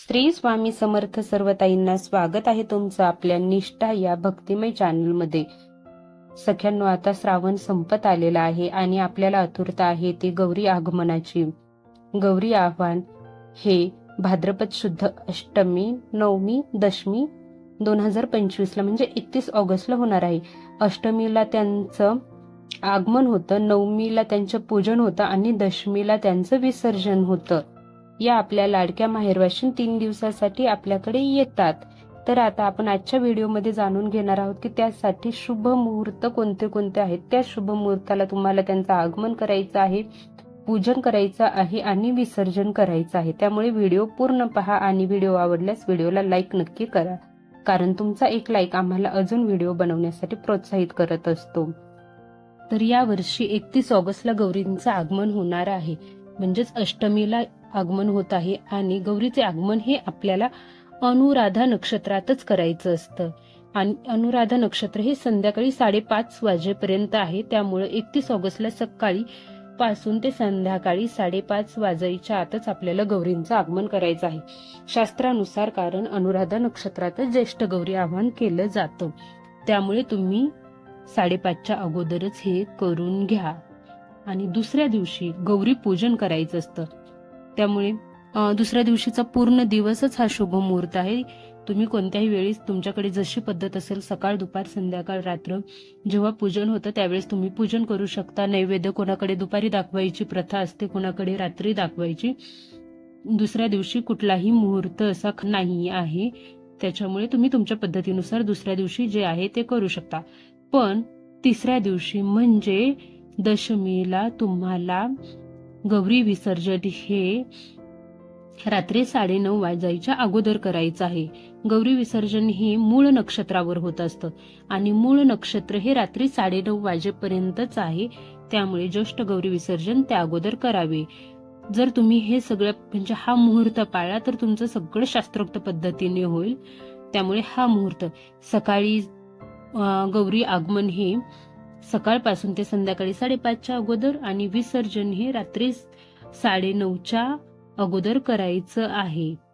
श्री स्वामी समर्थ सर्वताईंना स्वागत आहे तुमचं आपल्या निष्ठा या भक्तिमय चॅनलमध्ये सख्यांनो आता श्रावण संपत आलेला आहे आणि आपल्याला आतुरता आहे ती गौरी आगमनाची. गौरी आव्हान हे भाद्रपद शुद्ध अष्टमी नवमी दशमी दोन हजार पंचवीसला म्हणजे एकतीस ऑगस्टला होणार आहे. अष्टमीला त्यांचं आगमन होतं नवमीला त्यांचं पूजन होतं आणि दशमीला त्यांचं विसर्जन होतं. या आपल्या लाडक्या माहेरवाशीन तीन दिवसासाठी आपल्याकडे येतात. तर आता आपण आजच्या व्हिडिओमध्ये जाणून घेणार आहोत की त्यासाठी शुभ मुहूर्त कोणते कोणते आहेत? त्या शुभ मुहूर्ताला तुम्हाला त्यांचं आगमन करायचं आहे पूजन करायचं आहे आणि विसर्जन करायचं आहे. त्यामुळे व्हिडिओ पूर्ण पहा आणि व्हिडिओ आवडल्यास व्हिडिओला लाईक नक्की करा. कारण तुमचा एक लाईक आम्हाला अजून व्हिडिओ बनवण्यासाठी प्रोत्साहित करत असतो. तर यावर्षी एकतीस ऑगस्टला गौरींचं आगमन होणार आहे. म्हणजेच अष्टमीला आगमन होत आहे आणि गौरीचे आगमन हे आपल्याला अनुराधा नक्षत्रातच करायचं असतं. आणि अनुराधा नक्षत्र हे संध्याकाळी साडेपाच वाजेपर्यंत आहे. त्यामुळे एकतीस ऑगस्टला सकाळी पासून ते संध्याकाळी साडेपाच वाजायच्या आतच आपल्याला गौरींचं आगमन करायचं आहे. शास्त्रानुसार कारण अनुराधा नक्षत्रातच ज्येष्ठ गौरी आवाहन केलं जातं. त्यामुळे तुम्ही साडेपाचच्या अगोदरच हे करून घ्या. आणि दुसऱ्या दिवशी गौरी पूजन करायचं असतं. त्यामुळे दुसऱ्या दिवशीचा पूर्ण दिवसच हा शुभ मुहूर्त आहे. तुम्ही कोणत्याही वेळेस तुमच्याकडे जशी पद्धत असेल सकाळ दुपार संध्याकाळ रात्र जेव्हा पूजन होतं त्यावेळेस तुम्ही पूजन करू शकता. नैवेद्य कोणाकडे दुपारी दाखवायची प्रथा असते कोणाकडे रात्री दाखवायची. दुसऱ्या दिवशी कुठलाही मुहूर्त असा नाही आहे. त्याच्यामुळे तुम्ही तुमच्या पद्धतीनुसार दुसऱ्या दिवशी जे आहे ते करू शकता. पण तिसऱ्या दिवशी म्हणजे दशमीला तुम्हाला गौरी विसर्जन हे रात्री साडेनऊ वाजायच्या अगोदर करायचं आहे. गौरी विसर्जन हे मूळ नक्षत्रावर होत असतं आणि मूळ नक्षत्र हे रात्री साडेनऊ वाजेपर्यंतच आहे. त्यामुळे ज्येष्ठ गौरी विसर्जन त्या अगोदर करावे. जर तुम्ही हे सगळं म्हणजे हा मुहूर्त पाळला तर तुमचं सगळं शास्त्रोक्त पद्धतीने होईल. त्यामुळे हा मुहूर्त. सकाळी गौरी आगमन हे सकाळपासून ते संध्याकाळी साडेपाचच्या अगोदर आणि विसर्जन हे रात्री साडेनऊच्या अगोदर करायचं आहे.